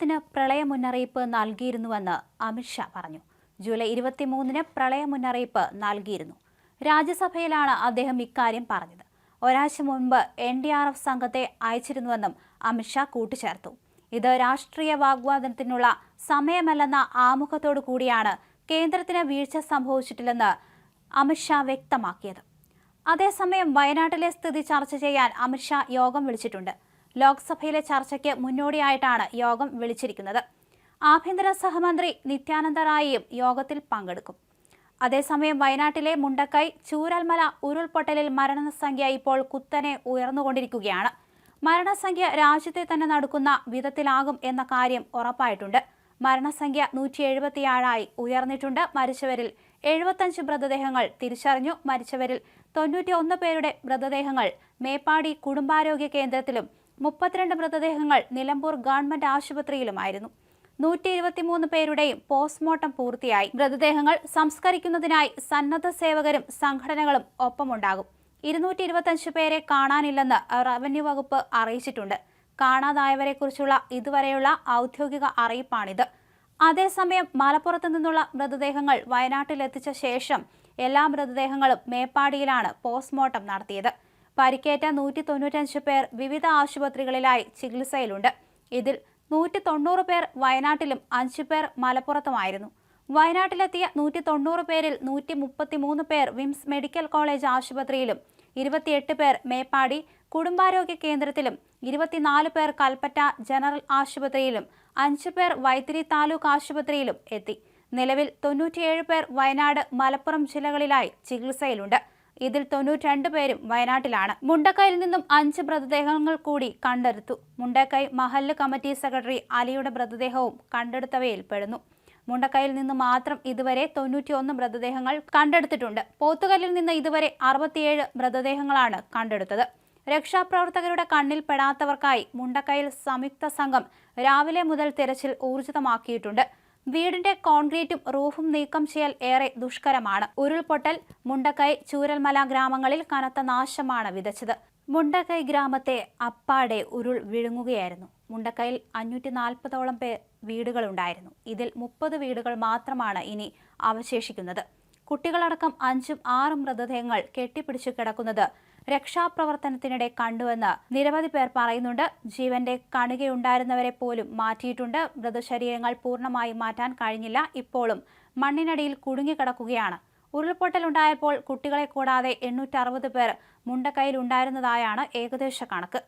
കേരളത്തിന് പ്രളയ മുന്നറിയിപ്പ് നൽകിയിരുന്നുവെന്ന് അമിത്ഷാ പറഞ്ഞു. ജൂലൈ ഇരുപത്തിമൂന്നിന് പ്രളയ മുന്നറിയിപ്പ് നൽകിയിരുന്നു. രാജ്യസഭയിലാണ് അദ്ദേഹം ഇക്കാര്യം പറഞ്ഞത്. ഒരാഴ്ച മുൻപ് എൻ ഡി ആർ എഫ് സംഘത്തെ അയച്ചിരുന്നുവെന്നും അമിത്ഷാ കൂട്ടിച്ചേർത്തു. ഇത് രാഷ്ട്രീയ വാഗ്വാദത്തിനുള്ള സമയമല്ലെന്ന ആമുഖത്തോടു കൂടിയാണ് കേന്ദ്രത്തിന് വീഴ്ച സംഭവിച്ചിട്ടില്ലെന്ന് അമിത്ഷാ വ്യക്തമാക്കിയത്. അതേസമയം വയനാട്ടിലെ സ്ഥിതി ചർച്ച ചെയ്യാൻ അമിത്ഷാ യോഗം വിളിച്ചിട്ടുണ്ട്. ലോക്സഭയിലെ ചർച്ചയ്ക്ക് മുന്നോടിയായിട്ടാണ് യോഗം വിളിച്ചിരിക്കുന്നത്. ആഭ്യന്തര സഹമന്ത്രി നിത്യാനന്ദ റായിയും യോഗത്തിൽ പങ്കെടുക്കും. അതേസമയം വയനാട്ടിലെ മുണ്ടക്കൈ ചൂരൽമല ഉരുൾപൊട്ടലിൽ മരണസംഖ്യ ഇപ്പോൾ കുത്തനെ ഉയർന്നുകൊണ്ടിരിക്കുകയാണ്. മരണസംഖ്യ രാജ്യത്തെ തന്നെ നടക്കുന്ന വിധത്തിലാകും എന്ന കാര്യം ഉറപ്പായിട്ടുണ്ട്. മരണസംഖ്യ നൂറ്റി എഴുപത്തിയാഴായി ഉയർന്നിട്ടുണ്ട്. മരിച്ചവരിൽ എഴുപത്തഞ്ച് മൃതദേഹങ്ങൾ തിരിച്ചറിഞ്ഞു. മരിച്ചവരിൽ തൊണ്ണൂറ്റി ഒന്ന് പേരുടെ മൃതദേഹങ്ങൾ മേപ്പാടി കുടുംബാരോഗ്യ കേന്ദ്രത്തിലും മുപ്പത്തിരണ്ട് മൃതദേഹങ്ങൾ നിലമ്പൂർ ഗവൺമെന്റ് ആശുപത്രിയിലുമായിരുന്നു. നൂറ്റി ഇരുപത്തിമൂന്ന് പേരുടെയും പോസ്റ്റ്മോർട്ടം പൂർത്തിയായി. മൃതദേഹങ്ങൾ സംസ്കരിക്കുന്നതിനായി സന്നദ്ധ സേവകരും സംഘടനകളും ഒപ്പമുണ്ടാകും. ഇരുന്നൂറ്റി ഇരുപത്തഞ്ച് പേരെ കാണാനില്ലെന്ന് റവന്യൂ വകുപ്പ് അറിയിച്ചിട്ടുണ്ട്. കാണാതായവരെക്കുറിച്ചുള്ള ഇതുവരെയുള്ള ഔദ്യോഗിക അറിയിപ്പാണിത്. അതേസമയം മലപ്പുറത്ത് നിന്നുള്ള മൃതദേഹങ്ങൾ വയനാട്ടിലെത്തിച്ച ശേഷം എല്ലാ മൃതദേഹങ്ങളും മേപ്പാടിയിലാണ് പോസ്റ്റ്മോർട്ടം നടത്തിയത്. പരിക്കേറ്റ നൂറ്റി തൊണ്ണൂറ്റഞ്ച് പേർ വിവിധ ആശുപത്രികളിലായി ചികിത്സയിലുണ്ട്. ഇതിൽ നൂറ്റി തൊണ്ണൂറ് പേർ വയനാട്ടിലും അഞ്ചു പേർ മലപ്പുറത്തുമായിരുന്നു. വയനാട്ടിലെത്തിയ നൂറ്റി തൊണ്ണൂറ് പേരിൽ നൂറ്റി മുപ്പത്തിമൂന്ന് പേർ വിംസ് മെഡിക്കൽ കോളേജ് ആശുപത്രിയിലും ഇരുപത്തിയെട്ട് പേർ മേപ്പാടി കുടുംബാരോഗ്യ കേന്ദ്രത്തിലും ഇരുപത്തിനാല് പേർ കൽപ്പറ്റ ജനറൽ ആശുപത്രിയിലും അഞ്ചു പേർ വൈത്തിരി താലൂക്ക് ആശുപത്രിയിലും എത്തി. നിലവിൽ തൊണ്ണൂറ്റിയേഴ് പേർ വയനാട് മലപ്പുറം ജില്ലകളിലായി ചികിത്സയിലുണ്ട്. ഇതിൽ തൊണ്ണൂറ്റിരണ്ട് പേരും വയനാട്ടിലാണ്. മുണ്ടക്കയിൽ നിന്നും അഞ്ച് മൃതദേഹങ്ങൾ കൂടി കണ്ടെടുത്തു. മുണ്ടക്കൈ മഹല്ല് കമ്മിറ്റി സെക്രട്ടറി അലിയുടെ മൃതദേഹവും കണ്ടെടുത്തവയിൽ പെടുന്നു മുണ്ടക്കയിൽ നിന്ന് മാത്രം ഇതുവരെ തൊണ്ണൂറ്റിയൊന്ന് മൃതദേഹങ്ങൾ കണ്ടെടുത്തിട്ടുണ്ട്. പോത്തുകല്ലിൽ നിന്ന് ഇതുവരെ അറുപത്തിയേഴ് മൃതദേഹങ്ങളാണ് കണ്ടെടുത്തത്. രക്ഷാപ്രവർത്തകരുടെ കണ്ണിൽ പെടാത്തവർക്കായി മുണ്ടക്കയിൽ സംയുക്ത സംഘം രാവിലെ മുതൽ തിരച്ചിൽ ഊർജിതമാക്കിയിട്ടുണ്ട്. വീടിന്റെ കോൺക്രീറ്റും റൂഫും നീക്കം ചെയ്യൽ ഏറെ ദുഷ്കരമാണ്. ഉരുൾപൊട്ടൽ മുണ്ടക്കൈ ചൂരൽമല ഗ്രാമങ്ങളിൽ കനത്ത നാശമാണ് വിതച്ചത്. മുണ്ടക്കൈ ഗ്രാമത്തെ അപ്പാടെ ഉരുൾ വിഴുങ്ങുകയായിരുന്നു. മുണ്ടക്കൈയിൽ അഞ്ഞൂറ്റി നാൽപ്പതോളം പേർ വീടുകളുണ്ടായിരുന്നു. ഇതിൽ മുപ്പത് വീടുകൾ മാത്രമാണ് ഇനി അവശേഷിക്കുന്നത്. കുട്ടികളടക്കം അഞ്ചും ആറും മൃതദേഹങ്ങൾ കെട്ടിപ്പിടിച്ചു കിടക്കുന്നത് രക്ഷാപ്രവർത്തനത്തിനിടെ കണ്ടുവെന്ന് നിരവധി പേർ പറയുന്നുണ്ട്. ജീവന്റെ കണികയുണ്ടായിരുന്നവരെ പോലും മാറ്റിയിട്ടുണ്ട്. മൃതശരീരങ്ങൾ പൂർണമായി മാറ്റാൻ കഴിഞ്ഞില്ല. ഇപ്പോഴും മണ്ണിനടിയിൽ കുടുങ്ങിക്കിടക്കുകയാണ്. ഉരുൾപൊട്ടലുണ്ടായപ്പോൾ കുട്ടികളെ കൂടാതെ എണ്ണൂറ്ററുപത് പേർ മുണ്ടക്കൈയിലുണ്ടായിരുന്നതായാണ് ഏകദേശ കണക്ക്.